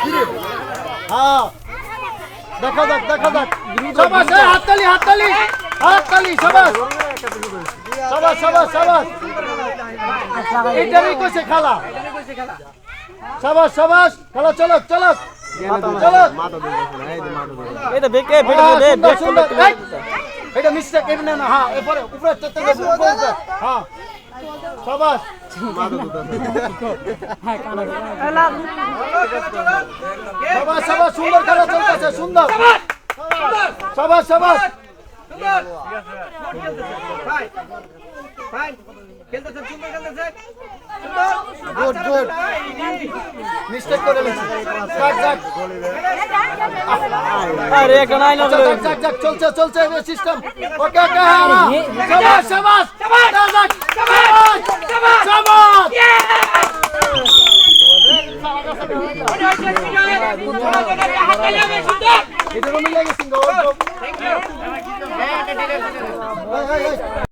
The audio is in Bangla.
হ্যাঁ। দেখা যাক দেখা যাক। সবাস হাততালি হাততালি হাততালি সবাস। সবাস সবাস সবাস। এটারই কইছে খেলা। সবাস সবাস খেলা এটা বেকে বেটে হ্যাঁ, দে বেক এটা মিস্টেক এটা না না হ্যাঁ এরপরে উপরে চেতে দে উপরে। দে। হ্যাঁ। সবাস। সবাস সবাস সুন্দর খেলা চলতেছে সুন্দর। সবাস সবাস। গুড গুড মিস্টেক করে লেছি যাক যাক আরে একটা নাই না আচ্ছা, যাক যাক যাক চলছে চলছে এই সিস্টেম ওকে ওকে হ্যাঁ হ্যাঁ। সবাস সবাস যাক যাক সবাস সবাস এটা মিলে গেছে গো এই, এই, এই।